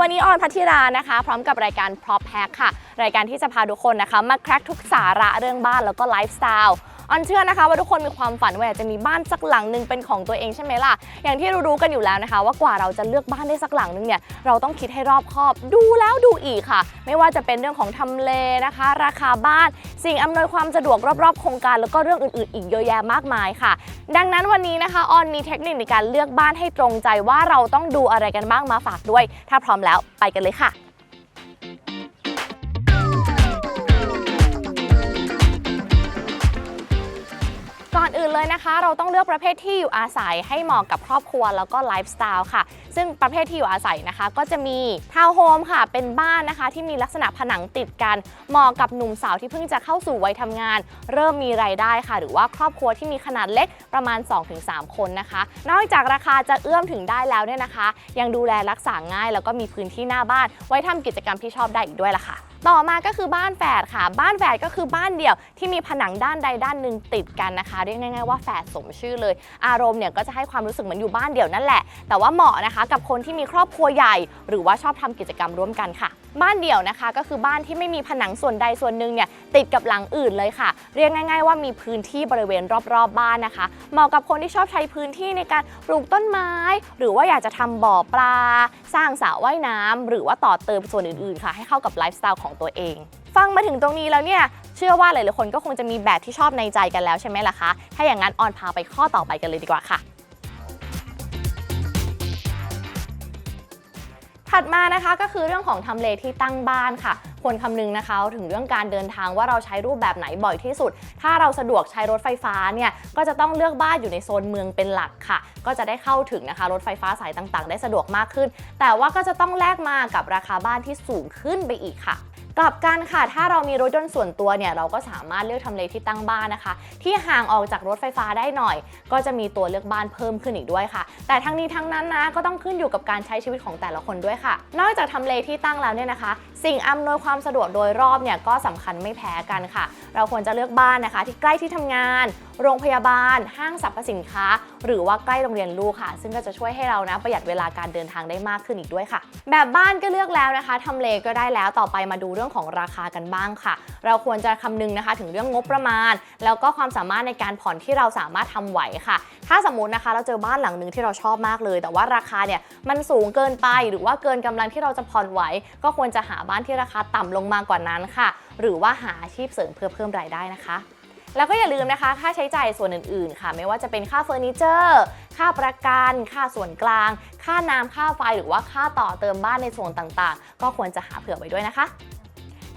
วันนี้ออนพัทธิรานะคะ พร้อมกับรายการ Prop Hack ค่ะ รายการที่จะพาทุกคนนะคะ มาแคร็กทุกสาระเรื่องบ้านแล้วก็ไลฟ์สไตล์ ออนเชื่อนะคะว่าทุกคนมีความฝันว่าอยากจะมีบ้านสักหลังหนึ่งเป็นของตัวเองใช่ไหมล่ะ อย่างที่รู้ๆกันอยู่แล้วนะคะ ว่ากว่าเราจะเลือกบ้านได้สักหลังหนึงเนี่ยเราต้องคิดให้รอบคอบดูแล้วดูอีกค่ะ ไม่ว่าจะเป็นเรื่องของทำเลนะคะ ราคาบ้าน สิ่งอำนวยความสะดวกรอบๆโครงการแล้วก็เรื่องอื่นๆ อีกเยอะแยะมากมายค่ะ ดังนั้นวันนี้นะคะออนมีเทคนิคในการเลือกบ้านให้ตรงใจว่าเราต้องดูอะไรกันบ้างมาฝากด้วย ถ้าพร้อมแล้วไปกันเลยค่ะ อนอื่นเลยนะคะ เราต้องเลือกประเภทที่อยู่อาศัยให้เหมาะกับครอบครัวแล้วก็ไลฟ์สไตล์ค่ะ ซึ่งประเภทที่อยู่อาศัยนะคะ ก็จะมีทาวน์โฮมค่ะ เป็นบ้านนะคะ ที่มีลักษณะผนังติดกันเหมาะกับหนุ่มสาวที่เพิ่งจะเข้าสู่วัยทำงาน เริ่มมีรายได้ค่ะ หรือว่าครอบครัวที่มีขนาดเล็กประมาณ 2-3 คนนะคะ นอกจากราคาจะเอื้อมถึงได้แล้วเนี่ยนะคะ ยังดูแลรักษาง่าย แล้วก็มีพื้นที่หน้าบ้าน ไว้ทำกิจกรรมที่ชอบได้อีกด้วยล่ะค่ะ ต่อมาก็คือบ้านแฝดค่ะ บ้านแฝดก็คือบ้านเดี่ยวที่มีผนังด้านใดด้านหนึ่งติดกันนะคะเรียกง่ายๆว่าแฝดสมชื่อเลย อารมณ์เนี่ยก็จะให้ความรู้สึกเหมือนอยู่บ้านเดี่ยวนั่นแหละ แต่ว่าเหมาะนะคะกับคนที่มีครอบครัวใหญ่ หรือว่าชอบทำกิจกรรมร่วมกันค่ะ บ้านเดี่ยวนะคะ ก็คือบ้านที่ไม่มีผนังส่วนใดส่วนหนึ่งเนี่ยติดกับหลังอื่นเลยค่ะ เรียกง่าย ๆ ว่ามีพื้นที่บริเวณรอบๆบบ้านนะคะ เหมาะกับคนที่ชอบใช้พื้นที่ในการปลูกต้นไม้ หรือว่าอยากจะทำบ่อปลา สร้างสระว่ายน้ำหรือว่าต่อเติมส่วนอื่นๆค่ะ ให้เข้ากับไลฟ์สไตล์ของตัวเองฟังมาถึงตรงนี้แล้วเนี่ย เชื่อว่าหลายๆคนก็คงจะมีแบบที่ชอบในใจกันแล้วใช่ไหมล่ะคะ ถ้าอย่างนั้นออนพาไปข้อต่อไปกันเลยดีกว่าค่ะ ถัดมานะคะก็คือเรื่องของทำเลที่ตั้งบ้านค่ะ ควรคำนึงนะคะ ถึงเรื่องการเดินทางว่าเราใช้รูปแบบไหนบ่อยที่สุด ถ้าเราสะดวกใช้รถไฟฟ้าเนี่ยก็จะต้องเลือกบ้านอยู่ในโซนเมืองเป็นหลักค่ะ ก็จะได้เข้าถึงนะคะรถไฟฟ้าสายต่างๆ ได้สะดวกมากขึ้น แต่ว่าก็จะต้องแลกมากับราคาบ้านที่สูงขึ้นไปอีกค่ะ กลับกันค่ะ ถ้าเรามีรถยนต์ส่วนตัวเนี่ยเราก็สามารถเลือกทำเลที่ตั้งบ้านนะคะ ที่ห่างออกจากรถไฟฟ้าได้หน่อย ก็จะมีตัวเลือกบ้านเพิ่มขึ้นอีกด้วยค่ะ แต่ทั้งนี้ทั้งนั้นนะก็ต้องขึ้นอยู่กับการใช้ชีวิตของแต่ละคนด้วยค่ะ นอกจากทำเลที่ตั้งแล้วเนี่ยนะคะ สิ่งอำนวยความสะดวกโดยรอบเนี่ยก็สำคัญไม่แพ้กันค่ะ เราควรจะเลือกบ้านนะคะ ที่ใกล้ที่ทำงานโรงพยาบาล ห้างสรรพสินค้า หรือว่าใกล้โรงเรียนลูกค่ะ ซึ่งก็จะช่วยให้เรานะประหยัดเวลาการเดินทางได้มากขึ้นอีกด้วยค่ะ แบบบ้านก็เลือกแล้วนะคะทำเลก็ได้แล้วต่อไปมาดูเรื่องของราคากันบ้างค่ะ เราควรจะคำนึงนะคะถึงเรื่องงบประมาณ แล้วก็ความสามารถในการผ่อนที่เราสามารถทำไหวค่ะ ถ้าสมมตินะคะเราเจอบ้านหลังหนึ่งที่เราชอบมากเลย แต่ว่าราคาเนี่ยมันสูงเกินไปหรือว่าเกินกำลังที่เราจะผ่อนไหว ก็ควรจะหาบ้านที่ราคาต่ำลงมากว่านั้นค่ะ หรือว่าหาอาชีพเสริมเพื่อเพิ่มรายได้นะคะ แล้วก็อย่าลืมนะคะ ค่าใช้จ่ายส่วนอื่นๆ ค่ะ ไม่ว่าจะเป็นค่าเฟอร์นิเจอร์ ค่าประกัน ค่าส่วนกลาง ค่าน้ำค่าไฟหรือว่าค่าต่อเติมบ้านในส่วนต่างๆ ก็ควรจะหาเผื่อไว้ด้วยนะคะ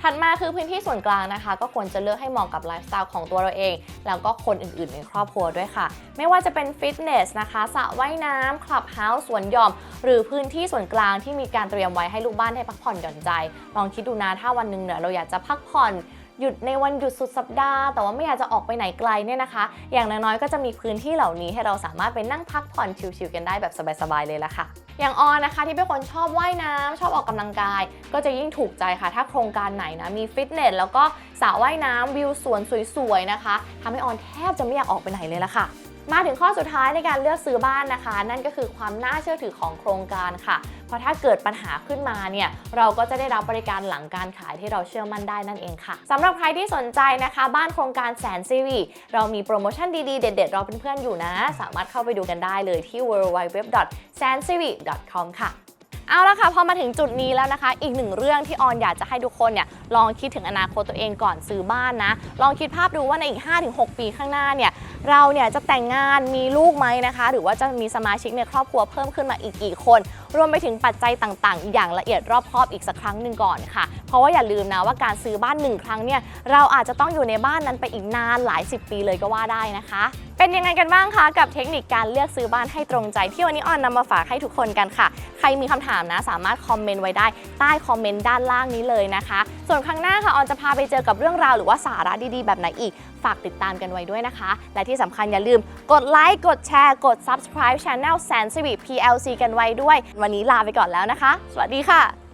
ถัดมาคือพื้นที่ส่วนกลางนะคะ ก็ควรจะเลือกให้เหมาะกับไลฟ์สไตล์ของตัวเราเอง แล้วก็คนอื่นๆ ในครอบครัวด้วยค่ะ ไม่ว่าจะเป็นฟิตเนสนะคะสระว่ายน้ำคลับเฮาส์สวนหย่อม หรือพื้นที่ส่วนกลางที่มีการเตรียมไว้ให้ลูกบ้านได้พักผ่อนหย่อนใจ ลองคิดดูนะถ้าวันหนึ่งเนี่ยเราอยากจะพักผ่อน หยุดในวันหยุดสุดสัปดาห์ แต่ว่าไม่อยากจะออกไปไหนไกลเนี่ยนะคะ อย่างน้อยๆก็จะมีพื้นที่เหล่านี้ให้เราสามารถไปนั่งพักผ่อนชิลๆกันได้แบบสบายๆเลยละค่ะ อย่างออนนะคะที่เป็นคนชอบว่ายน้ำชอบออกกำลังกาย ก็จะยิ่งถูกใจค่ะ ถ้าโครงการไหนนะมีฟิตเนสแล้วก็สระว่ายน้ำวิวสวนสวยๆนะคะทำให้ออนแทบจะไม่อยากออกไปไหนเลยละค่ะ มาถึงข้อสุดท้ายในการเลือกซื้อบ้านนะคะ นั่นก็คือความน่าเชื่อถือของโครงการค่ะ เพราะถ้าเกิดปัญหาขึ้นมาเนี่ยเราก็จะได้รับบริการหลังการขายที่เราเชื่อมั่นได้นั่นเองค่ะสำหรับใครที่สนใจนะคะ บ้านโครงการแสนซีวีเรามีโปรโมชั่นดีๆ เด็ดๆรอเพื่อนๆอยู่นะ สามารถเข้าไปดูกันได้เลยที่ www.sancivi.com ค่ะเอาละค่ะพอมาถึงจุดนี้แล้วนะคะ อีกหนึ่งเรื่องที่ออนอยากจะให้ทุกคนเนี่ยลองคิดถึงอนาคตตัวเองก่อนซื้อบ้านนะ ลองคิดภาพดูว่าในอีก 5-6 ปีข้างหน้าเนี่ย เราเนี่ยจะแต่งงานมีลูกไหมนะคะ หรือว่าจะมีสมาชิกในครอบครัวเพิ่มขึ้นมาอีกกี่คน รวมไปถึงปัจจัยต่างๆ อย่างละเอียดรอบคอบอีกสักครั้งหนึ่งก่อนค่ะ เพราะว่าอย่าลืมนะว่าการซื้อบ้านหนึ่งครั้งเนี่ยเราอาจจะต้องอยู่ในบ้านนั้นไปอีกนานหลายสิบปีเลยก็ว่าได้นะคะ เป็นยังไงกันบ้างคะกับเทคนิคการเลือกซื้อบ้านให้ตรงใจที่วันนี้ออนนำมาฝากให้ทุกคนกันค่ะ ใครมีคำถามนะสามารถคอมเมนต์ไว้ได้ใต้คอมเมนต์ด้านล่างนี้เลยนะคะ ส่วนครั้งหน้าค่ะออนจะพาไปเจอกับเรื่องราวหรือว่าสาระดีๆ แบบไหนอีก ฝากติดตามกันไว้ด้วยนะคะ และที่สำคัญอย่าลืมกดไลค์กดแชร์กด subscribe Channel แสนสิริ PLC กันไว้ด้วย วันนี้ลาไปก่อนแล้วนะคะ สวัสดีค่ะ